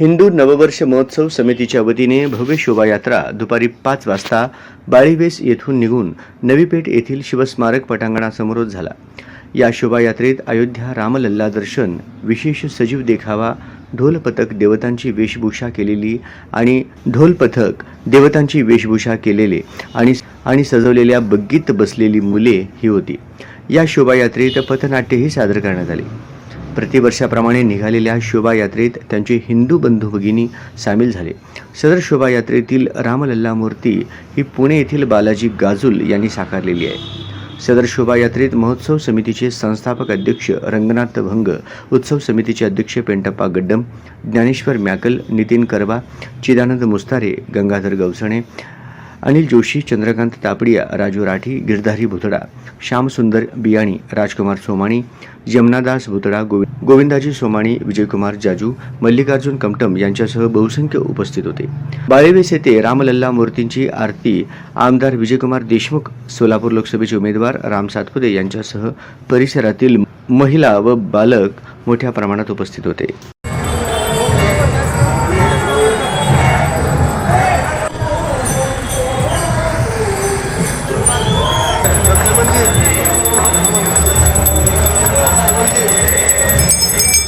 हिंदू नववर्ष महोत्सव समितीच्या वतीने भव्य शोभायात्रा दुपारी पाच वाजता बाळीवेस येथून निघून नवीपेठ येथील शिवस्मारक पटांगणासमोर झाला. या शोभायात्रेत अयोध्या रामलल्ला दर्शन विशेष सजीव देखावा ढोल पथक देवतांची वेशभूषा केलेली आणि ढोल पथक देवतांची वेशभूषा केलेले आणि आणि सजवलेल्या बग्गीत बसलेली मुले ही होती. या शोभायात्रेत पथनाट्यही सादर करण्यात आले. प्रतिवर्षाप्रमाणे निघालेल्या शोभायात्रेत त्यांचे हिंदू बंधू भगिनी सामील झाले. सदर शोभायात्रेतील रामलल्ला मूर्ती ही पुणे येथील बालाजी गाजुल यांनी साकारलेली आहे. सदर शोभायात्रेत महोत्सव समितीचे संस्थापक अध्यक्ष रंगनाथ भंग उत्सव समितीचे अध्यक्ष पेंटप्पा गड्डम ज्ञानेश्वर मॅकल नितीन करवा चिदानंद मुस्तारे गंगाधर गवसणे अनिल जोशी चंद्रकांत तापडिया राजू राठी गिरधारी भुतडा श्यामसुंदर बियाणी राजकुमार सोमाणी यमुनादास भुतडा गोवि गोविंदाजी सोमाणी विजयकुमार जाजू मल्लिकार्जुन कमटम यांच्यासह बहुसंख्य उपस्थित होते. बाळेवेस येथे रामलल्ला मूर्तींची आरती आमदार विजयकुमार देशमुख सोलापूर लोकसभेचे उमेदवार राम सातपुते यांच्यासह परिसरातील महिला व बालक मोठ्या प्रमाणात उपस्थित होते. Thank you.